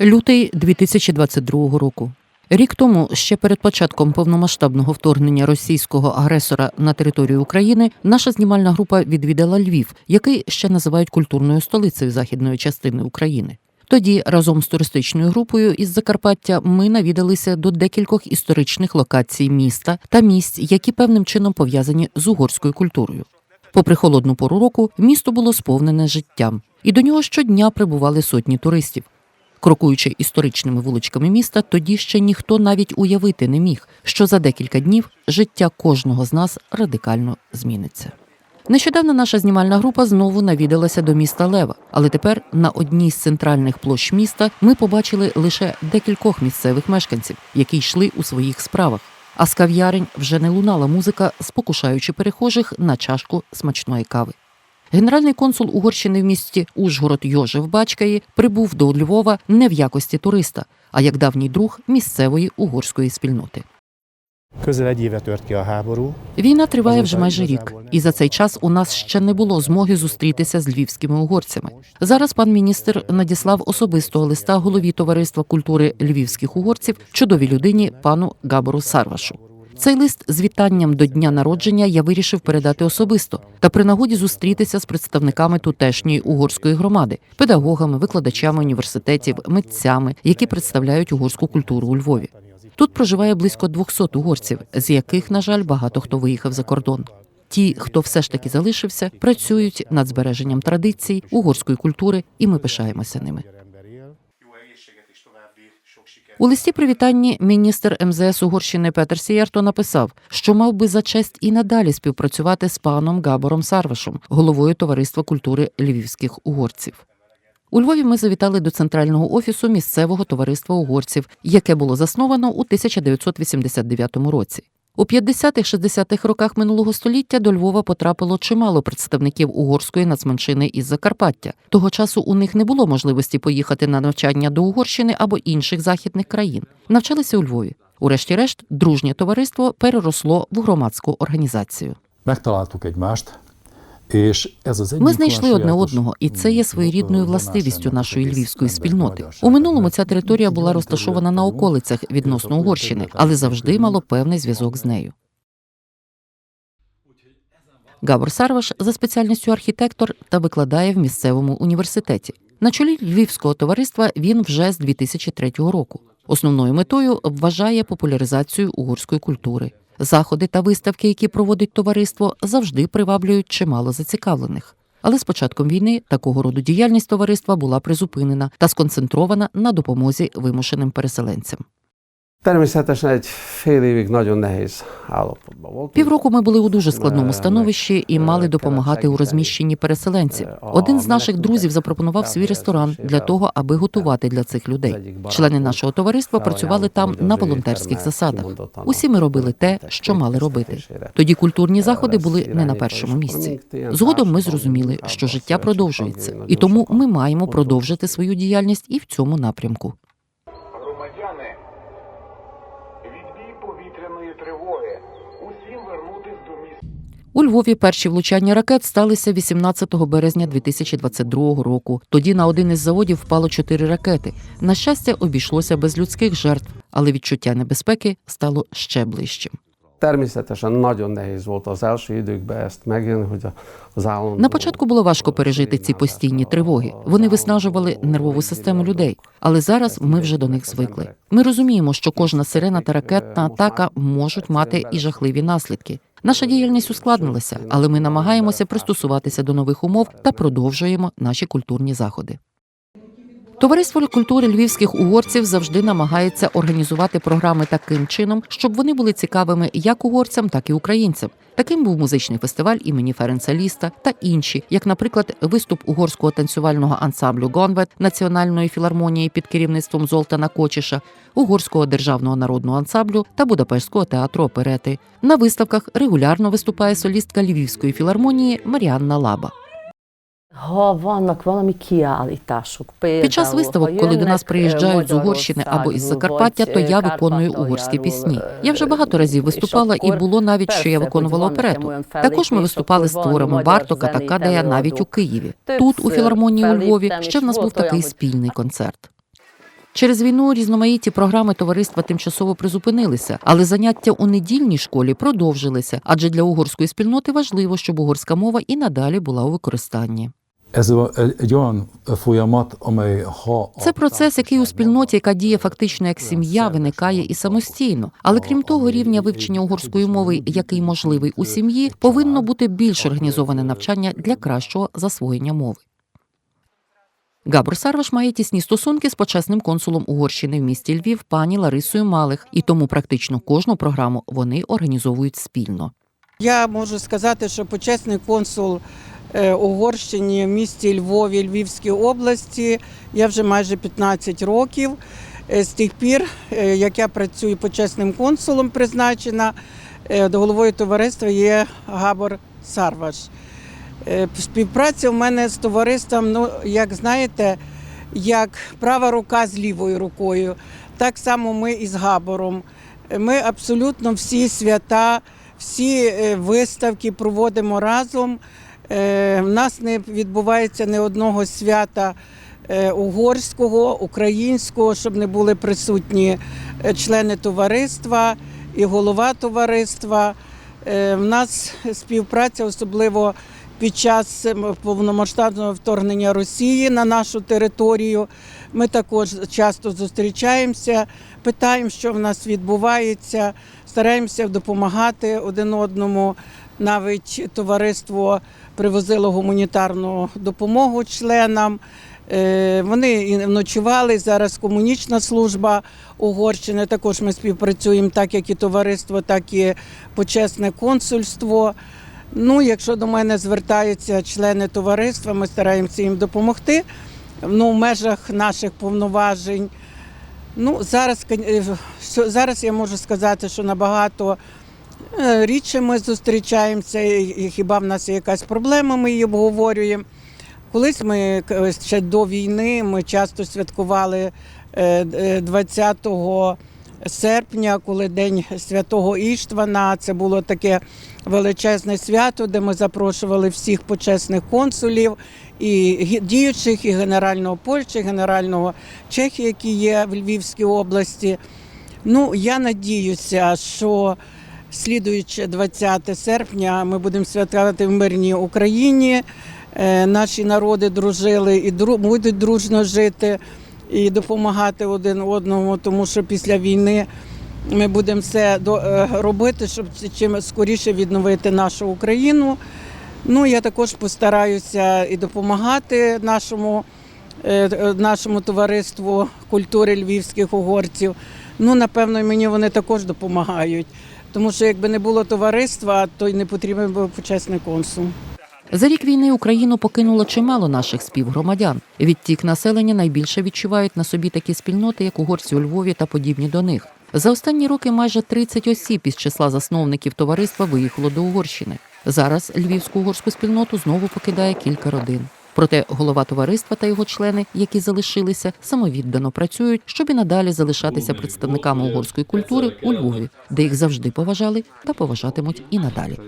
Лютий 2022 року. Рік тому, ще перед початком повномасштабного вторгнення російського агресора на територію України, наша знімальна група відвідала Львів, який ще називають культурною столицею західної частини України. Тоді разом з туристичною групою із Закарпаття ми навідалися до декількох історичних локацій міста та місць, які певним чином пов'язані з угорською культурою. Попри холодну пору року, місто було сповнене життям, і до нього щодня прибували сотні туристів. Крокуючи історичними вуличками міста, тоді ще ніхто навіть уявити не міг, що за декілька днів життя кожного з нас радикально зміниться. Нещодавно наша знімальна група знову навідалася до міста Лева, але тепер на одній з центральних площ міста ми побачили лише декількох місцевих мешканців, які йшли у своїх справах. А з кав'ярень вже не лунала музика, спокушаючи перехожих на чашку смачної кави. Генеральний консул Угорщини в місті Ужгород Йожев Бачкаї прибув до Львова не в якості туриста, а як давній друг місцевої угорської спільноти. Війна триває вже майже рік, і за цей час у нас ще не було змоги зустрітися з львівськими угорцями. Зараз пан міністр надіслав особистого листа голові товариства культури львівських угорців чудовій людині пану Габору Сарвашу. Цей лист з вітанням до дня народження я вирішив передати особисто та при нагоді зустрітися з представниками тутешньої угорської громади, педагогами, викладачами університетів, митцями, які представляють угорську культуру у Львові. Тут проживає близько 200 угорців, з яких, на жаль, багато хто виїхав за кордон. Ті, хто все ж таки залишився, працюють над збереженням традицій, угорської культури, і ми пишаємося ними. У листі привітанні міністр МЗС Угорщини Петер Сієрто написав, що мав би за честь і надалі співпрацювати з паном Габором Сарвашом, головою товариства культури львівських угорців. У Львові ми завітали до центрального офісу місцевого товариства угорців, яке було засновано у 1989 році. У 50-60-х роках минулого століття до Львова потрапило чимало представників угорської нацменшини із Закарпаття. Того часу у них не було можливості поїхати на навчання до Угорщини або інших західних країн. Навчалися у Львові. Урешті-решт, дружнє товариство переросло в громадську організацію. Megtaláltuk egymást, Ми знайшли одне одного, і це є своєрідною властивістю нашої львівської спільноти. У минулому ця територія була розташована на околицях відносно Угорщини, але завжди мало певний зв'язок з нею. Габор Сарваш за спеціальністю архітектор та викладає в місцевому університеті. На чолі львівського товариства він вже з 2003 року. Основною метою вважає популяризацію угорської культури. Заходи та виставки, які проводить товариство, завжди приваблюють чимало зацікавлених. Але з початком війни такого роду діяльність товариства була призупинена та сконцентрована на допомозі вимушеним переселенцям. Természetesen egy fél évig nagyon nehéz állapotban voltunk. Півроку ми були у дуже складному становищі і мали допомагати у розміщенні переселенців. Один з наших друзів запропонував свій ресторан для того, аби готувати для цих людей. Члени нашого товариства працювали там на волонтерських засадах. Усі ми робили те, що мали робити. Тоді культурні заходи були не на першому місці. Згодом ми зрозуміли, що життя продовжується, і тому ми маємо продовжити свою діяльність і в цьому напрямку. У Львові перші влучання ракет сталися 18 березня 2022 року. Тоді на один із заводів впало чотири ракети. На щастя, обійшлося без людських жертв, але відчуття небезпеки стало ще ближчим. Természetesen nagyon nehéz volt az első időkben ezt megélni, hogy az állandó... На початку було важко пережити ці постійні тривоги. Вони виснажували нервову систему людей. Але зараз ми вже до них звикли. Ми розуміємо, що кожна сирена та ракетна атака можуть мати і жахливі наслідки. Наша діяльність ускладнилася, але ми намагаємося пристосуватися до нових умов та продовжуємо наші культурні заходи. Товариство культури львівських угорців завжди намагається організувати програми таким чином, щоб вони були цікавими як угорцям, так і українцям. Таким був музичний фестиваль імені Ференца Ліста та інші, як, наприклад, виступ угорського танцювального ансамблю Гонвет Національної філармонії під керівництвом Золтана Кочіша, угорського державного народного ансамблю та Будапештського театру оперети. На виставках регулярно виступає солістка Львівської філармонії Маріанна Лаба. Під час виставок, коли до нас приїжджають з е, Угорщини або із Закарпаття, то я е, виконую угорські пісні. е, Я вже багато разів виступала, і було навіть, що я виконувала оперету. Також ми виступали з творами Бартока та Кадея навіть у. Києві. Тут, у філармонії у Львові, ще в нас був такий спільний концерт. Через війну різноманітні програми товариства тимчасово призупинилися, але заняття у недільній школі продовжилися, адже для угорської спільноти важливо, щоб угорська мова і надалі була у використанні. Це процес, який у спільноті, яка діє фактично як сім'я, виникає і самостійно. Але крім того, рівня вивчення угорської мови, який можливий у сім'ї, повинно бути більш організоване навчання для кращого засвоєння мови. Габр Сарваш має тісні стосунки з почесним консулом Угорщини в місті Львів пані Ларисою Малих, і тому практично кожну програму вони організовують спільно. Я можу сказати, що почесний консул Угорщині в місті Львові, Львівській області. Я вже майже 15 років. Е, З тих пір, е, як я працюю почесним консулом, призначена е, головою товариства є Габор Сарваш. Е, Співпраця в мене з товариством, ну як знаєте, як права рука з лівою рукою. Так само ми і з Габором. Е, Ми абсолютно всі свята, всі е, виставки проводимо разом. Е, В нас не відбувається ні одного свята е, угорського, українського, щоб не були присутні е, члени товариства і голова товариства. В нас співпраця, особливо під час ем, повномасштабного вторгнення Росії на нашу територію. Ми також часто зустрічаємося, питаємо, що в нас відбувається, стараємося допомагати один одному. Навіть товариство привозило гуманітарну допомогу членам. Е, Вони ночували. Зараз комунічна служба Угорщини. Також ми співпрацюємо, так як і товариство, так і почесне консульство. Ну, якщо до мене звертаються члени товариства, ми стараємося їм допомогти ну, в межах наших повноважень. Ну, зараз, е, зараз я можу сказати, що набагато рідше ми зустрічаємося, і хіба в нас є якась проблема, ми її обговорюємо. Колись ми ще до війни ми часто святкували е, е, 20 серпня, коли День Святого Іштвана. Це було таке величезне свято, де ми запрошували всіх почесних консулів і діючих, і генерального Польщі, і генерального Чехії, які є в Львівській області. Ну, я надіюся, що слідуючи 20 серпня ми будемо святкувати в мирній Україні. Е, Наші народи дружили і будуть дружно жити і допомагати один одному, тому що після війни ми будемо все е, робити, щоб чим скоріше відновити нашу Україну. Ну, я також постараюся і допомагати нашому, е, нашому товариству культури львівських угорців. Ну, напевно, мені вони також допомагають. Тому що якби не було товариства, то й не потрібен був почесний консул. За рік війни Україну покинуло чимало наших співгромадян. Відтік населення найбільше відчувають на собі такі спільноти, як угорці у Львові та подібні до них. За останні роки майже 30 осіб із числа засновників товариства виїхало до Угорщини. Зараз львівську угорську спільноту знову покидає кілька родин. Проте голова товариства та його члени, які залишилися, самовіддано працюють, щоб і надалі залишатися представниками угорської культури у Львові, де їх завжди поважали та поважатимуть і надалі.